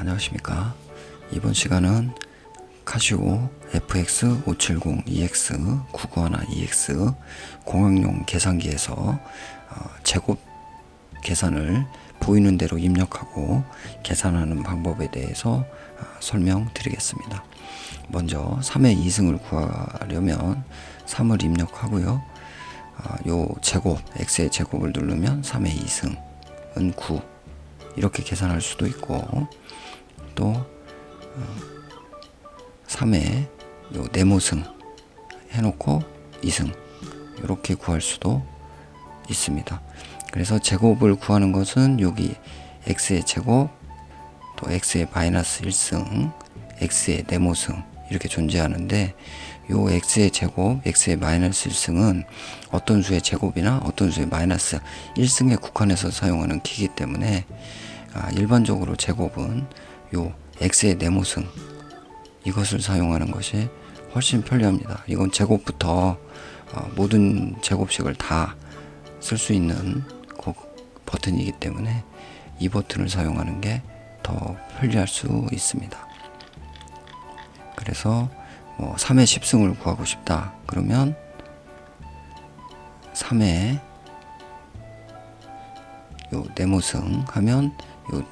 안녕하십니까. 이번 시간은 카시오 FX 570 EX 991 EX 공학용 계산기에서 어, 제곱 계산을 보이는 대로 입력하고 계산하는 방법에 대해서 어, 설명드리겠습니다. 먼저 3의 2승을 구하려면 3을 입력하고요. 어, 요 제곱 x의 제곱을 누르면 3의 2승은 9 이렇게 계산할 수도 있고 또 어, 3의 요 네모승 해놓고 2승 이렇게 구할 수도 있습니다. 그래서 제곱을 구하는 것은 여기 x의 제곱 또 x의 마이너스 1승 x의 네모승 이렇게 존재하는데 요 x의 제곱, x의 마이너스 1승은 어떤 수의 제곱이나 어떤 수의 마이너스 1승에 국한해서 사용하는 키이기 때문에 아, 일반적으로 제곱은 요 x의 네모승 이것을 사용하는 것이 훨씬 편리합니다. 이건 제곱부터 어, 모든 제곱식을 다 쓸 수 있는 그 버튼이기 때문에 이 버튼을 사용하는 게 더 편리할 수 있습니다. 그래서 뭐 3의 10승을 구하고 싶다. 그러면 3의 요 네모승 하면 요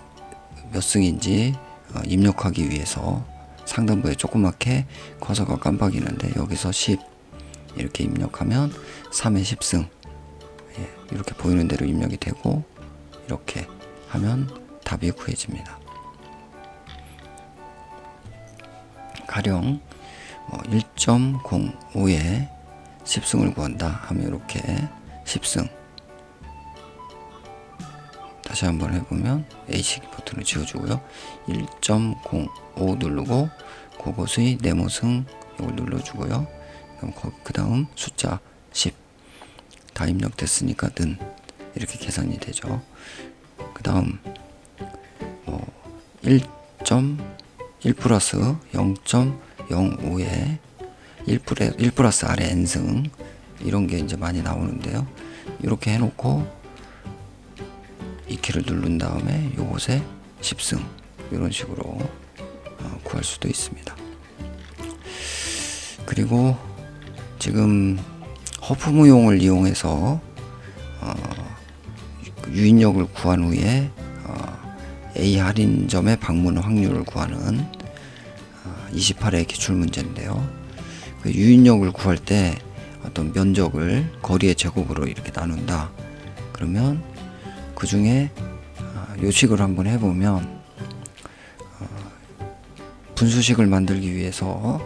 몇 승인지 어, 입력하기 위해서 상단부에 조그맣게 커서가 깜빡이는데 여기서 10 이렇게 입력하면 3의 10승 예, 이렇게 보이는 대로 입력이 되고 이렇게 하면 답이 구해집니다. 가령 뭐 1.05에 10승을 구한다 하면 이렇게 10승 다시 한번 해보면 A식 버튼을 지워주고요. 1.05 누르고 그것의 네모승 이걸 눌러주고요. 그럼 그 다음 숫자 10 다 입력됐으니까 는. 이렇게 계산이 되죠. 그 다음 뭐1.1 플러스 0.05에 1 플러스, 1 플러스 아래 n승. 이런 게 이제 많이 나오는데요. 이렇게 해놓고 이 키를 누른 다음에 요것에 10승 이런 식으로 어, 구할 수도 있습니다 그리고 지금 허프무용을 이용해서 어, 유인력을 구한 후에 어, A 할인점의 방문 확률을 구하는 어, 28회 기출 문제인데요. 그 유인력을 구할 때 어떤 면적을 거리의 제곱으로 이렇게 나눈다. 그러면 그 중에 어, 요식을 한번 해보면 어, 분수식을 만들기 위해서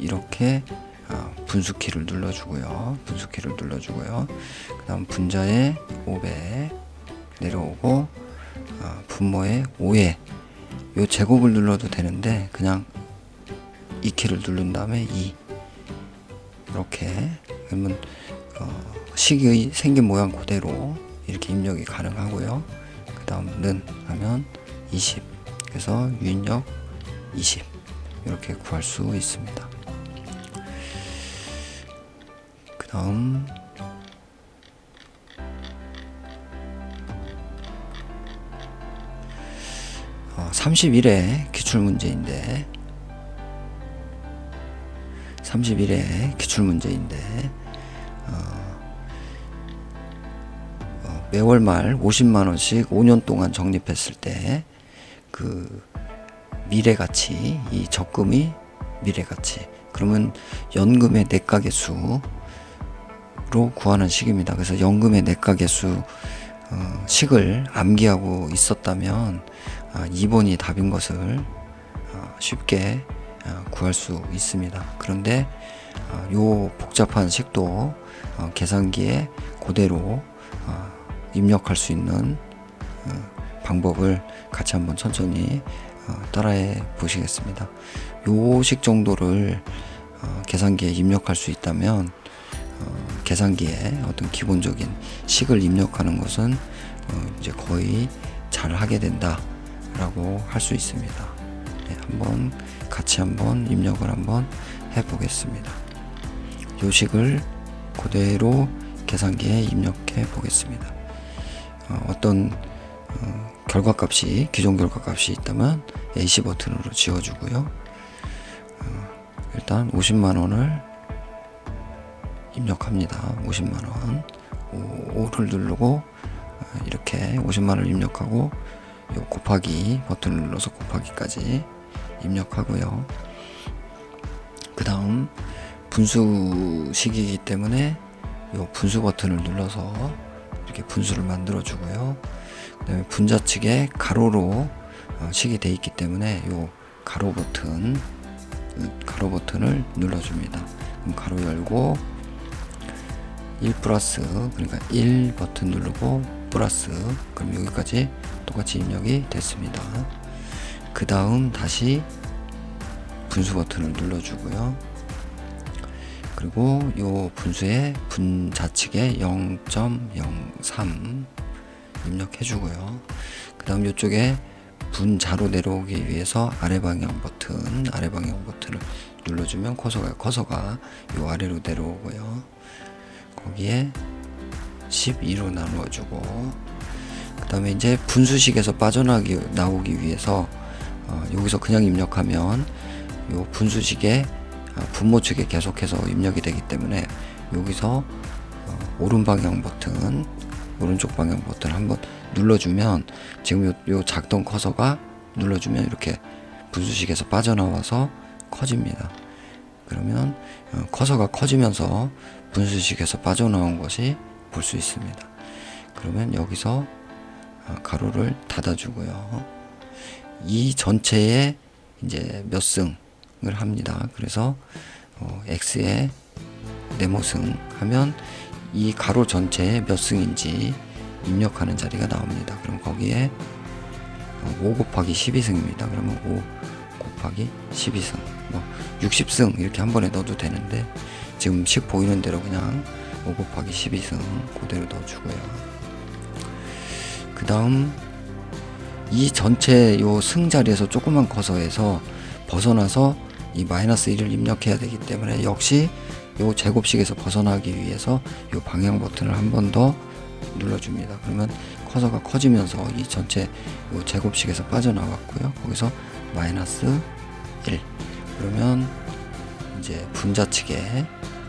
이렇게 어, 분수키를 눌러주고요. 분수키를 눌러주고요. 그 다음 분자의 5배 내려오고 어, 분모의 5에 요 제곱을 눌러도 되는데 그냥 이 키를 누른 다음에 2 이렇게 그러면 어, 식의 생긴 모양 그대로 이렇게 입력이 가능하고요. 그 다음은 하면 20 그래서 유인력 20 이렇게 구할 수 있습니다. 그 다음 어, 31회 기출 문제인데 31회 기출 문제인데 어, 어, 매월 말 50만 원씩 5년 동안 적립했을 때 그 미래 가치 이 적금이 미래 가치 그러면 연금의 내가 개수로 구하는 식입니다. 그래서 연금의 내가 개수 어, 식을 암기하고 있었다면 아, 2번이 답인 것을 어, 쉽게 어, 구할 수 있습니다. 그런데 어, 요 복잡한 식도 어, 계산기에 그대로 어, 입력할 수 있는 어, 방법을 같이 한번 천천히 어, 따라해 보시겠습니다. 요식 정도를 어, 계산기에 입력할 수 있다면 어, 계산기에 어떤 기본적인 식을 입력하는 것은 어, 이제 거의 잘 하게 된다라고 할 수 있습니다. 네, 한번 같이 한번 입력을 한번 해 보겠습니다. 요식을 그대로 계산기에 입력해 보겠습니다. 어, 어떤 어, 결과값이 기존 결과값이 있다면 AC 버튼으로 지워주고요. 어, 일단 50만 원을 입력합니다. 50만 원. 5, 를 누르고 어, 이렇게 50만 원을 입력하고 요 곱하기 버튼을 눌러서 곱하기까지 입력하고요. 그 다음 분수식이기 때문에 요 분수 버튼을 눌러서 이렇게 분수를 만들어 주고요. 그다음에 분자 측에 가로로 어, 식이 돼 있기 때문에 요 가로 버튼 가로 버튼을 눌러 줍니다. 그럼 가로 열고 1 플러스 그러니까 1 버튼 누르고 플러스 그럼 여기까지 똑같이 입력이 됐습니다. 그 다음 다시 분수 버튼을 눌러주고요. 그리고 요 분수의 분자측에 0.03 입력해 주고요. 그 다음 이쪽에 분자로 내려오기 위해서 아래 방향 버튼, 아래 방향 버튼을 눌러주면 커서가 커서가 요 아래로 내려오고요. 거기에 12로 나누어주고 그 다음에 이제 분수식에서 빠져나기 나오기 위해서 어, 여기서 그냥 입력하면 요 분수식에 어, 분모 측에 계속해서 입력이 되기 때문에 여기서 어, 오른 방향 버튼 오른쪽 방향 버튼 한번 눌러주면 지금 요, 요 작동 커서가 눌러주면 이렇게 분수식에서 빠져나와서 커집니다. 그러면 어, 커서가 커지면서 분수식에서 빠져나온 것이 볼 수 있습니다. 그러면 여기서 어, 가로를 닫아주고요. 이 전체에 이제 몇 승을 합니다. 그래서 어, x에 네모승 하면 이 가로 전체에 몇 승인지 입력하는 자리가 나옵니다. 그럼 거기에 5 곱하기 12승입니다. 그러면 5 곱하기 12승, 뭐 60승 이렇게 한 번에 넣어도 되는데 지금 식 보이는 대로 그냥 5 곱하기 12승 그대로 넣어주고요. 그 다음 이 전체 요 승 자리에서 조그만 커서에서 벗어나서 이 마이너스 1을 입력해야 되기 때문에 역시 요 제곱식에서 벗어나기 위해서 요 방향 버튼을 한 번 더 눌러줍니다. 그러면 커서가 커지면서 이 전체 요 제곱식에서 빠져나왔고요. 거기서 마이너스 1 그러면 이제 분자 측에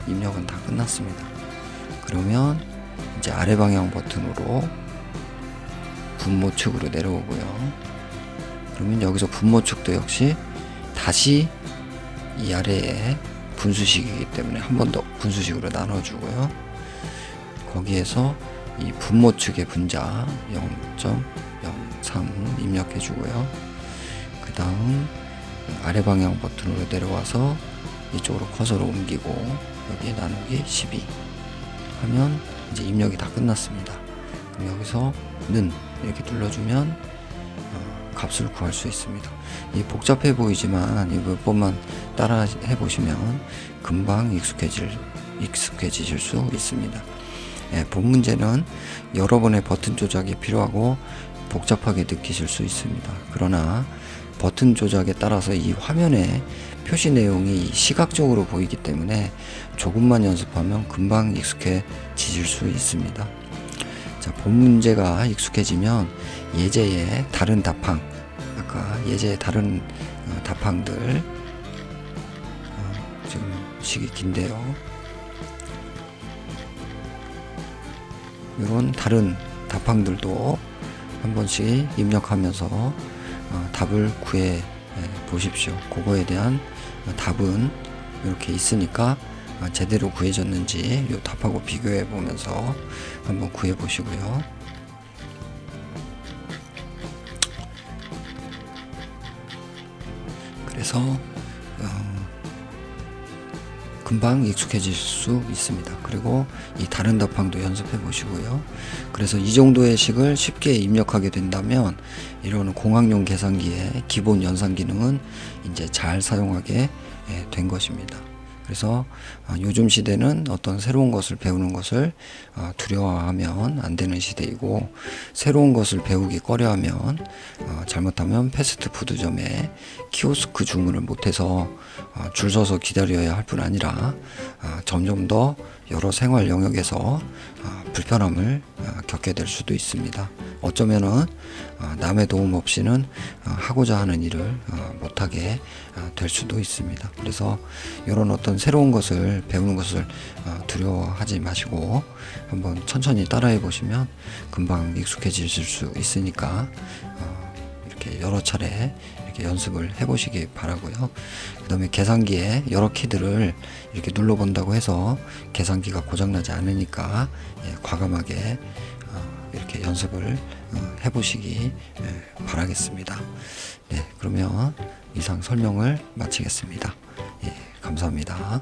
입력은 다 끝났습니다. 그러면 이제 아래 방향 버튼으로 분모 축으로 내려오고요. 그러면 여기서 분모 축도 역시 다시 이 아래에 분수식이기 때문에 한 번 더 분수식으로 나눠주고요. 거기에서 이 분모 축의 분자 0.03 입력해 주고요. 그 다음 아래 방향 버튼으로 내려와서 이쪽으로 커서로 옮기고 여기에 나누기 12 하면 이제 입력이 다 끝났습니다. 그럼 여기서 는 이렇게 눌러주면 어, 값을 구할 수 있습니다. 이 복잡해 보이지만 이거 몇 번만 따라 해보시면 금방 익숙해질 익숙해지실 수 있습니다. 예, 본 문제는 여러 번의 버튼 조작이 필요하고 복잡하게 느끼실 수 있습니다. 그러나 버튼 조작에 따라서 이 화면에 표시 내용이 시각적으로 보이기 때문에 조금만 연습하면 금방 익숙해지실 수 있습니다. 자, 본 문제가 익숙해지면 예제의 다른 답항, 아까 예제의 다른 어, 답항들, 어, 시기 긴데요. 이런 다른 답항들도 한 번씩 입력하면서 어, 답을 구해 예, 보십시오. 그거에 대한 어, 답은 이렇게 있으니까 어, 제대로 구해졌는지 이 답하고 비교해 보면서 한번 구해 보시고요. 그래서 어, 금방 익숙해질 수 있습니다. 그리고 이 다른 답항도 연습해 보시고요. 그래서 이 정도의 식을 쉽게 입력하게 된다면 이런 공학용 계산기의 기본 연산 기능은 이제 잘 사용하게 예, 된 것입니다. 그래서 어, 요즘 시대는 어떤 새로운 것을 배우는 것을 어, 두려워하면 안 되는 시대이고 새로운 것을 배우기 꺼려하면 어, 잘못하면 패스트푸드점에 키오스크 주문을 못해서 줄 서서 기다려야 할 뿐 아니라 점점 더 여러 생활 영역에서 불편함을 겪게 될 수도 있습니다. 어쩌면은 어, 남의 도움 없이는 어, 하고자 하는 일을 어, 못하게 어, 될 수도 있습니다. 그래서 이런 어떤 새로운 것을 배우는 것을 어, 두려워하지 마시고 한번 천천히 따라해 보시면 금방 익숙해지실 수 있으니까 어, 이렇게 여러 차례 연습을 해보시기 바라고요. 그 다음에 계산기에 여러 키들을 이렇게 눌러본다고 해서 계산기가 고장나지 않으니까 예, 과감하게 어, 이렇게 연습을 어, 해보시기 예, 바라겠습니다. 네, 그러면 이상 설명을 마치겠습니다. 예, 감사합니다.